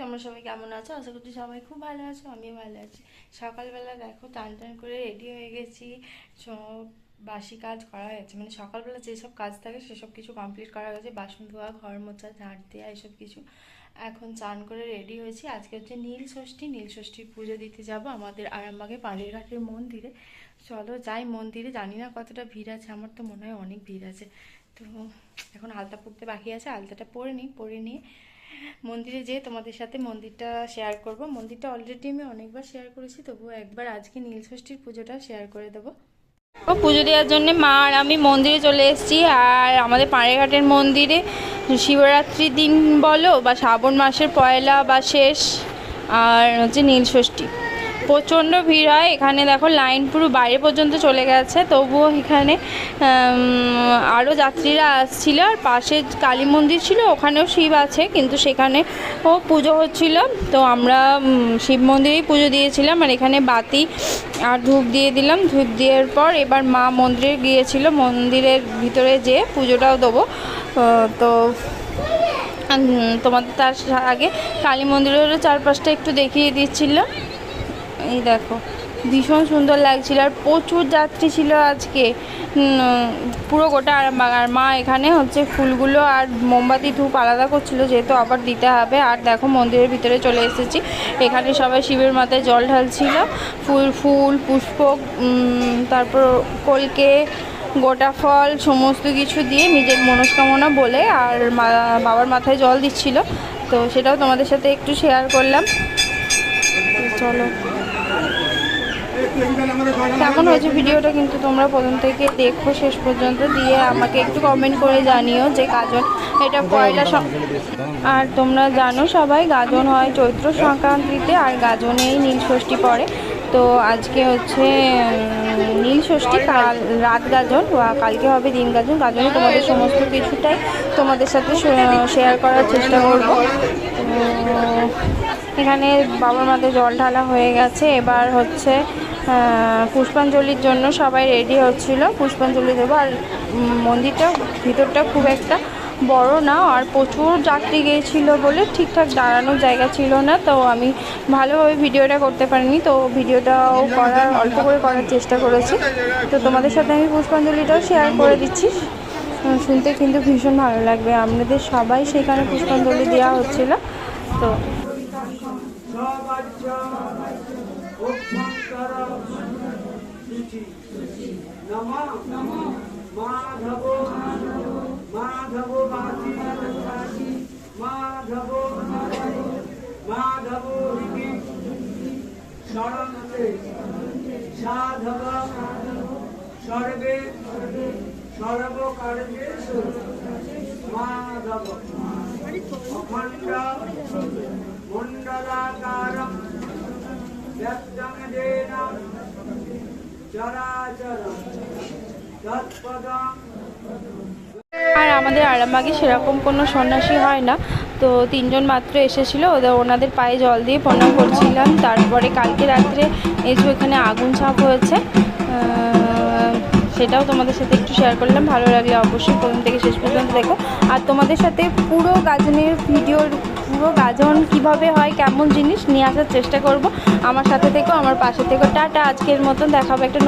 তোমরা সবাই কেমন আছো? আশা করছি সবাই খুব ভালো আছো আমি ভালো আছি। সকালবেলা দেখো, টান টান করে রেডি হয়ে গেছি। সব বাসি কাজ করা হয়েছে। মানে সকালবেলা যেসব কাজ থাকে, সেসব কিছু কমপ্লিট করা হয়েছে। বাসন ধোয়া, ঘর মোছা, ঝাঁট দেওয়া এসব কিছু এখন চান করে রেডি হয়েছি। আজকে হচ্ছে নীল ষষ্ঠী। নীল ষষ্ঠীর পুজো দিতে যাব আমাদের আরামবাগে পাড়িরঘাটের মন্দিরে। চলো যাই মন্দিরে। জানি না কতটা ভিড় আছে, আমার তো মনে হয় অনেক ভিড় আছে। তো, এখন আলতা পড়তে বাকি আছে। আলতাটা পরে নিই, পরে নিয়ে মন্দিরে যেয়ে তোমাদের সাথে মন্দিরটা শেয়ার করব। মন্দিরটা অলরেডি আমি অনেকবার শেয়ার করেছি, তবুও একবার আজকে নীলষষ্ঠীর পুজোটা শেয়ার করে দেবো। ও, পুজো দেওয়ার জন্যে মা আর আমি মন্দিরে চলে এসেছি, আর আমাদের পাড়েঘাটের মন্দিরে শিবরাত্রির দিন বলো বা শ্রাবণ মাসের পয়লা বা শেষ, আর হচ্ছে নীলষষ্ঠী প্রচণ্ড ভিড় হয়। এখানে দেখো লাইন পুরো বাইরে পর্যন্ত চলে গেছে। তবুও এখানে আরও যাত্রীরা আসছিল। আর পাশে কালী মন্দির ছিল, ওখানেও শিব আছে, কিন্তু সেখানে ও পুজো হচ্ছিল। তো আমরা শিব মন্দিরেই পুজো দিয়েছিলাম। আর এখানে বাতি আর ধূপ দিয়ে দিলাম। ধূপ দেওয়ার পর এবার মা মন্দিরে গিয়েছিল। মন্দিরের ভিতরে যেয়ে পুজোটাও দেবো। তো তোমাদের তার আগে কালী মন্দিরেরও চারপাশটা একটু দেখিয়ে দিচ্ছিলাম এই দেখো, ভীষণ সুন্দর লাগছিল আর প্রচুর যাত্রী ছিল আজকে। পুরো গোটা আর মা এখানে হচ্ছে ফুলগুলো আর মোমবাতি ধূপ আলাদা করছিল, যেহেতু আবার দিতে হবে। আর দেখো মন্দিরের ভিতরে চলে এসেছি। এখানে সবাই শিবের মাথায় জল ঢালছিল। ফুল ফুল, পুষ্প তারপর কলকে গোটা ফল, সমস্ত কিছু দিয়ে নিজের মনস্কামনা বলে আর বাবার মাথায় জল দিচ্ছিল। তো সেটাও তোমাদের সাথে একটু শেয়ার করলাম। চলো। কেমন হয়েছে ভিডিওটা কিন্তু তোমরা প্রথম থেকে দেখো শেষ পর্যন্ত, দিয়ে আমাকে একটু কমেন্ট করে জানিও যে গাজন, এটা পয়লা আর তোমরা জানো সবাই, গাজন হয় চৈত্র সংক্রান্তিতে আর গাজনেই নীল ষষ্ঠী পড়ে। তো আজকে হচ্ছে নীল ষষ্ঠী কাল রাত গাজন কালকে হবে দিন গাজন। গাজনে তোমাদের সমস্ত কিছুটাই তোমাদের সাথে শেয়ার করার চেষ্টা করব। এখানে বাবার মাথায় জল ঢালা হয়ে গেছে। এবার হচ্ছে পুষ্পাঞ্জলির জন্য সবাই রেডি হচ্ছিল। পুষ্পাঞ্জলি দেবো আর মন্দিরটা, ভিতরটা খুব একটা বড় না, আর প্রচুর যাত্রী গিয়েছিল বলে ঠিকঠাক দাঁড়ানোর জায়গা ছিল না, তো আমি ভালোভাবে ভিডিওটা করতে পারিনি। তো ভিডিওটাও করার, অল্প করে করার চেষ্টা করেছি। তো তোমাদের সাথে আমি পুষ্পাঞ্জলিটাও শেয়ার করে দিচ্ছি। শুনতে কিন্তু ভীষণ ভালো লাগবে। আপনাদের সবাই সেখানে পুষ্পাঞ্জলি দেওয়া হচ্ছিল। তো মাধব মাধব বাসি মাধব মাধব শরণতে সাধব সর্বে সর্বকার্যেষু মাধব অখণ্ড আর আমাদের আরামবাগে সেরকম কোনো সন্ন্যাসী হয় না। তো তিনজন মাত্র এসেছিল, ওদের ওনাদের পায়ে জল দিয়ে প্রণাম করছিলাম। তারপরে কালকে রাত্রে এই যে এখানে আগুন ছাপ হয়েছে। সেটাও তোমাদের সাথে একটু শেয়ার করলাম। ভালো লাগলে অবশ্যই প্রথম থেকে শেষ পর্যন্ত দেখো। আর তোমাদের সাথে পুরো গাজনের ভিডিওর পুরো গাজন কীভাবে হয়, কেমন জিনিস নিয়ে আসার চেষ্টা করব। আমার সাথে থেকো, আমার পাশে থেকো। টাটা, আজকের মতন। দেখাবো একটা